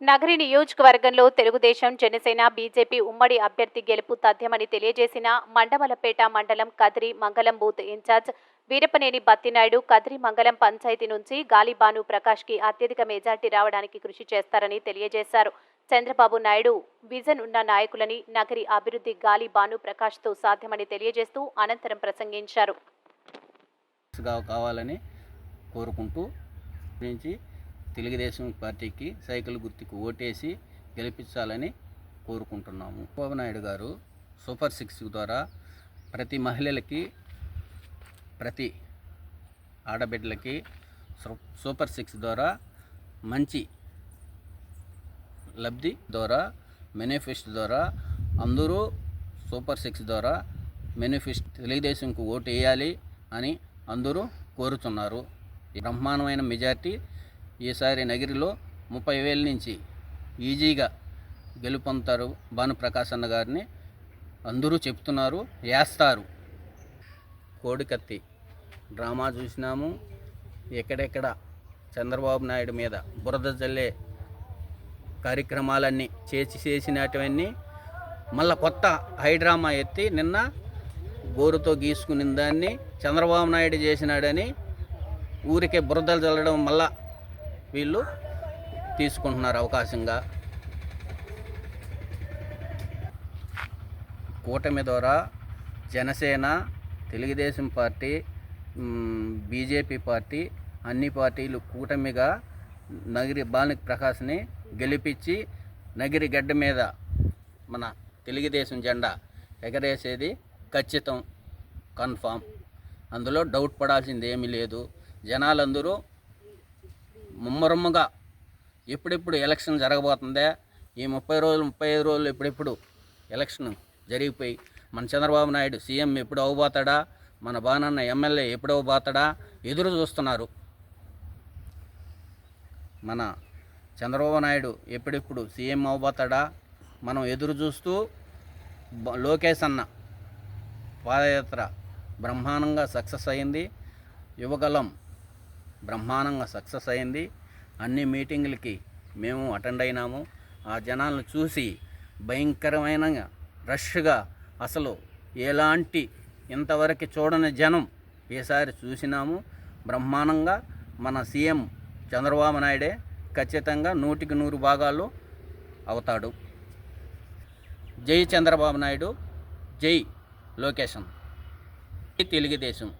నగరి నియోజకవర్గంలో తెలుగుదేశం జనసేన బీజేపీ ఉమ్మడి అభ్యర్థి గెలుపు తథ్యమని తెలియజేసిన మండమలపేట మండలం కదిరి మంగళం బూత్ ఇన్ఛార్జ్ వీరపనేని బత్తినాయుడు కదిరి మంగళం పంచాయతీ నుంచి గాలిబాను ప్రకాష్కి అత్యధిక మెజార్టీ రావడానికి కృషి చేస్తారని తెలియజేశారు. చంద్రబాబు నాయుడు విజన్ ఉన్న నాయకులని నగరి అభివృద్ధి గాలి భాను ప్రకాష్తో సాధ్యమని తెలియజేస్తూ అనంతరం ప్రసంగించారు. కావాలని కోరుకుంటూ తెలుగుదేశం పార్టీకి సైకిల్ గుర్తుకు ఓటేసి గెలిపించాలని కోరుకుంటున్నాము. చంద్రబాబు నాయుడు గారు సూపర్ సిక్స్ ద్వారా ప్రతి మహిళలకి ప్రతి ఆడబిడ్డలకి సూపర్ సిక్స్ ద్వారా మంచి లబ్ధి ద్వారా మేనిఫెస్టో ద్వారా అందరూ సూపర్ సిక్స్ ద్వారా మేనిఫెస్ట్ తెలుగుదేశంకు ఓటు వేయాలి అని అందరూ కోరుతున్నారు. బ్రహ్మాండమైన మెజార్టీ ఈసారి నగిరిలో ముప్పై వేల నుంచి ఈజీగా గెలుపొందుతారు భానుప్రకాశ్ అన్న గారిని. అందరూ చెప్తున్నారు వేస్తారు కోడికత్తి డ్రామా చూసినాము. ఎక్కడెక్కడ చంద్రబాబు నాయుడు మీద బురద జల్లే కార్యక్రమాలన్నీ చేసి చేసినటువన్నీ మళ్ళా కొత్త హైడ్రామా ఎత్తి నిన్న గోరుతో గీసుకుని దాన్ని చంద్రబాబు నాయుడు చేసినాడని ఊరికే బురదలు చల్లడం మళ్ళా వీళ్ళు తీసుకుంటున్నారు అవకాశంగా. కూటమి ద్వారా Janasena Telugu Desam party BJP party అన్ని పార్టీలు కూటమిగా నగిరి బాలిక ప్రకాష్ని గెలిపించి నగిరి గడ్డ మీద మన తెలుగుదేశం జెండా ఎగరేసేది ఖచ్చితం కన్ఫామ్. అందులో డౌట్ పడాల్సింది ఏమీ లేదు. జనాలందరూ ముమ్మరమ్మగా ఎప్పుడెప్పుడు ఎలక్షన్ జరగబోతుందే ఈ ముప్పై రోజులు ముప్పై ఐదు రోజులు ఎప్పుడెప్పుడు ఎలక్షన్ జరిగిపోయి మన చంద్రబాబు నాయుడు సీఎం ఎప్పుడు అవ్వబోతాడా మన బానన్న ఎమ్మెల్యే ఎప్పుడు అవ్వబోతాడా ఎదురు చూస్తున్నారు. మన చంద్రబాబు నాయుడు ఎప్పుడెప్పుడు సీఎం అవ్వబోతాడా మనం ఎదురు చూస్తూ లోకేష్ అన్న పాదయాత్ర బ్రహ్మాండంగా సక్సెస్ అయింది. యువగలం బ్రహ్మాండంగా సక్సెస్ అయింది. అన్ని మీటింగులకి మేము అటెండ్ అయినాము. ఆ జనాలను చూసి భయంకరమైన రష్గా అసలు ఎలాంటి ఇంతవరకు చూడని జనం ఈసారి చూసినాము. బ్రహ్మాండంగా మన సీఎం చంద్రబాబు నాయుడే ఖచ్చితంగా నూటికి నూరు భాగాలు అవుతాడు. జై చంద్రబాబు నాయుడు జై లోకేషన్ తెలుగుదేశం.